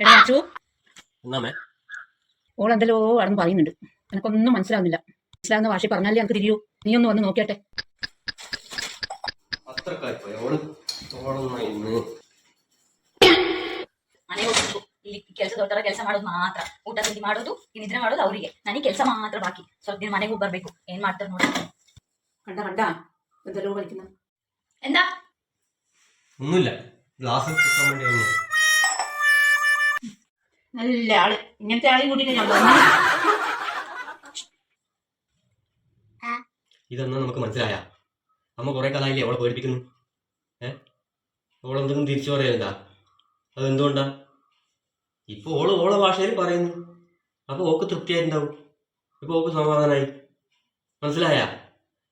എടാ അച്ചു എന്നാമേ ഓൾ എന്തെല്ലോ ആണെന്ന് പറയുന്നുണ്ട് എനിക്കൊന്നും മനസ്സിലാവുന്നില്ല മനസ്സിലാവുന്ന ഭാഷ പറഞ്ഞാലേ എനിക്ക് തിരിയൂ നീ ഒന്ന് വന്ന് നോക്കിയാട്ടെ ಅತ್ರಕ್ಕಾಯ್ತು ಅವಳು ಅವಳನ್ನ ಇನ್ನು ಮನೆಗೆ ಹೋಗ್ಬೇಕು ಇಲ್ಲಿ ಕೆಲಸ ದೊಡ್ಡರ ಕೆಲಸ ಮಾಡೋದು ಮಾತ್ರ ಊಟ ತಿಂಡಿ ಮಾಡೋದು ಈ ನಿದ್ರೆ ಮಾಡೋದು ಅವರಿಗೆ ನನಗೆ ಕೆಲಸ ಮಾತ್ರ ಬಾಕಿ ಸ್ವಲ್ಪ ದಿನ ಮನೆಗೆ ಹೋಗಿ ಬರ್ಬೇಕು ಏನ್ ಮಾಡ್ತಾರೆ ನೋಡಿ കണ്ട കണ്ട എന്തെല്ലോ കളിക്കുന്ന എന്താ ഒന്നുമില്ല ഗ്ലാസ് എടുക്കാൻ വേണ്ടി വന്നു നല്ല ആൾ. ഇങ്ങനത്തെ ആളെയും കൂട്ടിട്ട് ഞാൻ പറഞ്ഞു ഇതെന്നാ നമുക്ക് മനസ്സിലായ? അമ്മ കുറെ കാലമായില്ലേ അവളെ പേടിപ്പിക്കുന്നു. ഏ? അവളെന്തെങ്കിലും തിരിച്ചു പറയാനുണ്ടാ അതെന്തുകൊണ്ടാ ഇപ്പൊ ഓൾ ഓളെ ഭാഷയിൽ പറയുന്നു. അപ്പൊ ഓക്ക് തൃപ്തിയായിട്ടുണ്ടാവും. ഇപ്പൊ ഓക്ക് സമാധാനായി. മനസ്സിലായ?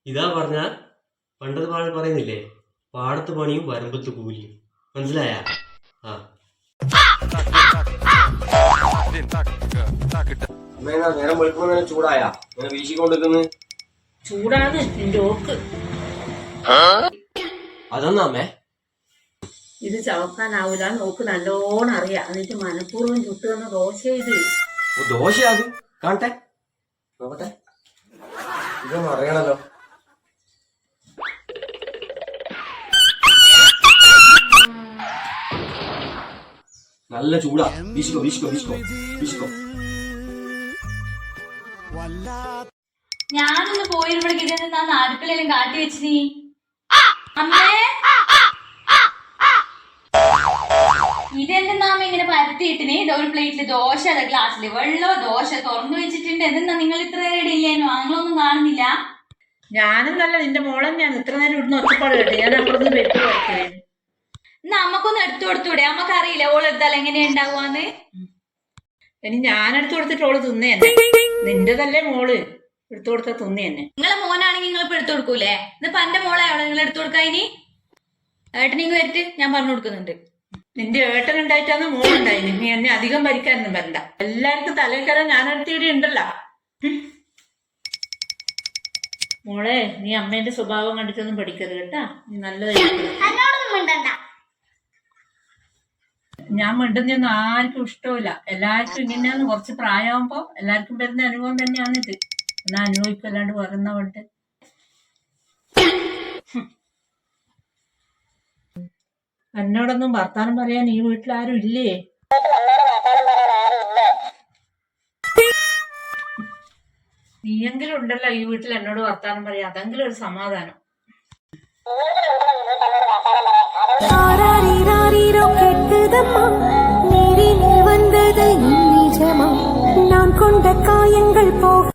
ഇതാ പറഞ്ഞ പണ്ടത് പാഴ പറയുന്നില്ലേ? പാടത്ത് പണിയും വരമ്പത്ത് കൂലിയും. മനസ്സിലായ? ആ. നേരം വെളുക്കുമ്പോ ചൂടായ. ഇങ്ങനെ വീശിക്കൊണ്ടിരിക്കുന്നു. ചൂടാണ് നിന്റെ ഓക്ക് അതെന്നാമേ ഇത് ചവക്കാനാവൂല നോക്ക് നല്ലോണം അറിയാം. എന്നിട്ട് മനഃപൂർവം ചുട്ടുന്ന ദോശ ഇത്. ഓ, ദോശ അത്? കാണട്ടെ. നോക്കട്ടെ. ഇതൊന്നും അറിയണല്ലോ. നല്ല ചൂടാ. വീശിക്കോ വീശിക്കോ വീശിക്കോ വീശിക്കോ. ഞാനൊന്ന് പോയിരുമ്പോഴേക്ക് ഇതെന്താ അടുക്കളയിലും കാട്ടി വെച്ച് നീ അമ്മേ. ഇതെന്താ ഇങ്ങനെ പരത്തിയിട്ടിന് ഇത് ഒരു പ്ലേറ്റിൽ ദോശ അതെ ഗ്ലാസ്സിൽ വെള്ളോ ദോശ തുറന്നു വെച്ചിട്ടുണ്ട്. എന്തെന്നാ നിങ്ങൾ ഇത്ര നേരം ഇല്ലേനോ ആങ്ങളൊന്നും കാണുന്നില്ല? ഞാനും നല്ല നിന്റെ മോളെ ഞാൻ ഇത്ര നേരം ഇവിടുന്ന് ഒറ്റപ്പാട് കേട്ടെ. ഞാൻ വരയ്ക്കേ എന്നാ അമ്മക്കൊന്ന് എടുത്തു കൊടുത്തൂടെ? അമ്മയ്ക്ക് അറിയില്ല ഓൾ എടുത്താൽ എങ്ങനെയാ ഉണ്ടാവുകയെന്ന് ഇനി ഞാൻ എടുത്തു കൊടുത്തിട്ട് ഓൾ തിന്നേ നിന്റെതല്ലേ മോൾ. എടുത്തു കൊടുത്ത തിന്നേ എന്നെ നിങ്ങളെ മോനാണെങ്കിൽ നിങ്ങൾ ഇപ്പൊ എടുത്തു കൊടുക്കൂലേ? ഇതിപ്പോ എന്റെ മോളെ അവിടെ നിങ്ങൾ എടുത്തു കൊടുക്കാ ഇനി? ഏട്ടനിങ് വരട്ട് ഞാൻ പറഞ്ഞു കൊടുക്കുന്നുണ്ട്. നിന്റെ ഏട്ടൻ ഉണ്ടായിട്ടാണ് മോളുണ്ടായി നീ എന്നെ അധികം ഭരിക്കാനൊന്നും വരണ്ട. എല്ലാവർക്കും തലയിൽ കയറാൻ ഞാനടുത്ത് ഇവിടെ ഉണ്ടല്ലോ. മോളെ നീ അമ്മേന്റെ സ്വഭാവം കണ്ടിട്ടൊന്നും പഠിക്കരുത് കേട്ടാ. നീ നല്ലതായിരിക്കും ഞാൻ മിണ്ടുന്നൊന്നും ആർക്കും ഇഷ്ടമില്ല എല്ലാവർക്കും ഇങ്ങനെയാന്ന് കുറച്ച് പ്രായമാകുമ്പോ എല്ലാവർക്കും വരുന്ന അനുഭവം തന്നെയാണ് ഇത്. എന്നാ അനുഭവിക്കല്ലാണ്ട് വരുന്നവണ്ട് എന്നോടൊന്നും വർത്താനം പറയാൻ ഈ വീട്ടിൽ ആരും ഇല്ലേ? നീയെങ്കിലും ഉണ്ടല്ലോ ഈ വീട്ടിൽ എന്നോട് വർത്താനം പറയാം അതെങ്കിലും ഒരു സമാധാനം. நான் கொண்ட காயங்கள் போக